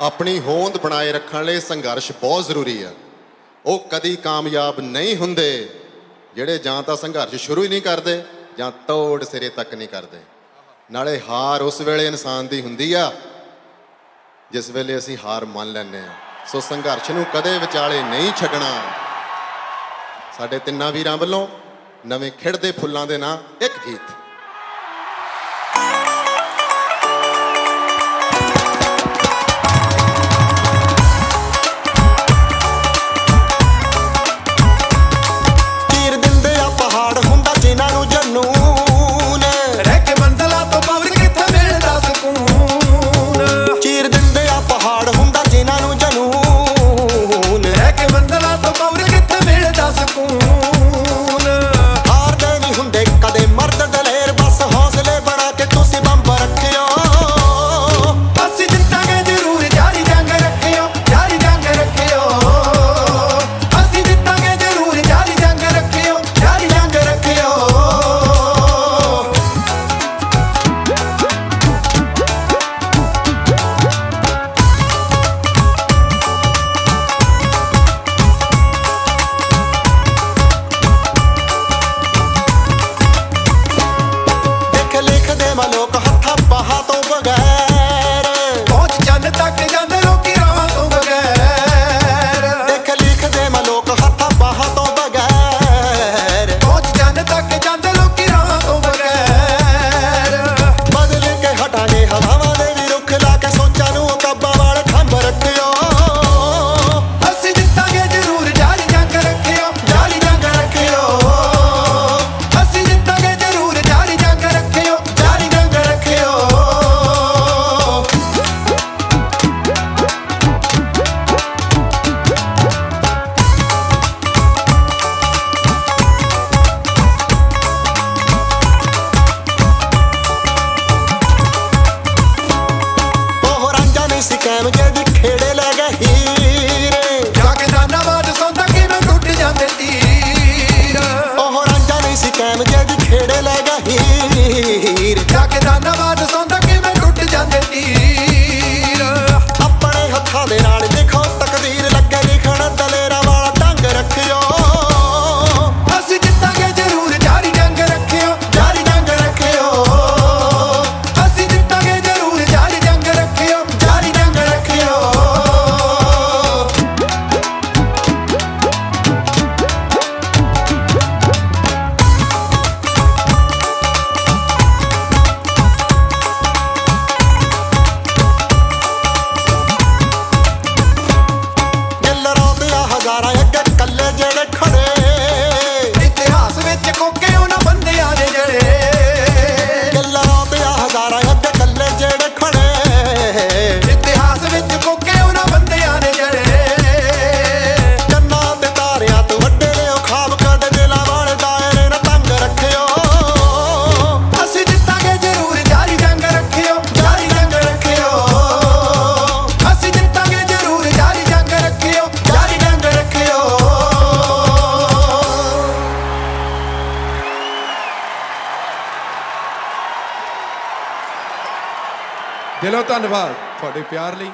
ਆਪਣੀ ਹੋਂਦ ਬਣਾਏ ਰੱਖਣ ਲਈ ਸੰਘਰਸ਼ ਬਹੁਤ ਜ਼ਰੂਰੀ ਹੈ। ਉਹ ਕਦੀ ਕਾਮਯਾਬ ਨਹੀਂ ਹੁੰਦੇ, ਜਿਹੜੇ ਜਾਂ ਤਾਂ ਸੰਘਰਸ਼ ਸ਼ੁਰੂ ਹੀ ਨਹੀਂ ਕਰਦੇ ਜਾਂ ਤੋੜ ਸਿਰੇ ਤੱਕ ਨਹੀਂ ਕਰਦੇ। ਨਾਲੇ ਹਾਰ ਉਸ ਵੇਲੇ ਇਨਸਾਨ ਦੀ ਹੁੰਦੀ ਆ, ਜਿਸ ਵੇਲੇ ਅਸੀਂ ਹਾਰ ਮੰਨ ਲੈਂਦੇ ਆ ਸੋ ਸੰਘਰਸ਼ ਨੂੰ ਕਦੇ ਵਿਚਾਲੇ ਨਹੀਂ ਛੱਡਣਾ। ਸਾਡੇ ਤਿੰਨਾਂ ਵੀਰਾਂ ਵੱਲੋਂ ਨਵੇਂ ਖਿੜਦੇ ਫੁੱਲਾਂ ਦੇ ਨਾਂ ਇੱਕ ਗੀਤ। ਸਾਰਾ ਅੱਗੇ ਕੱਲੇ ਜਿਹੜੇ ਖੜੇ ਦਿਲੋਂ ਧੰਨਵਾਦ। ਤੁਹਾਡੇ ਪਿਆਰ ਲਈ।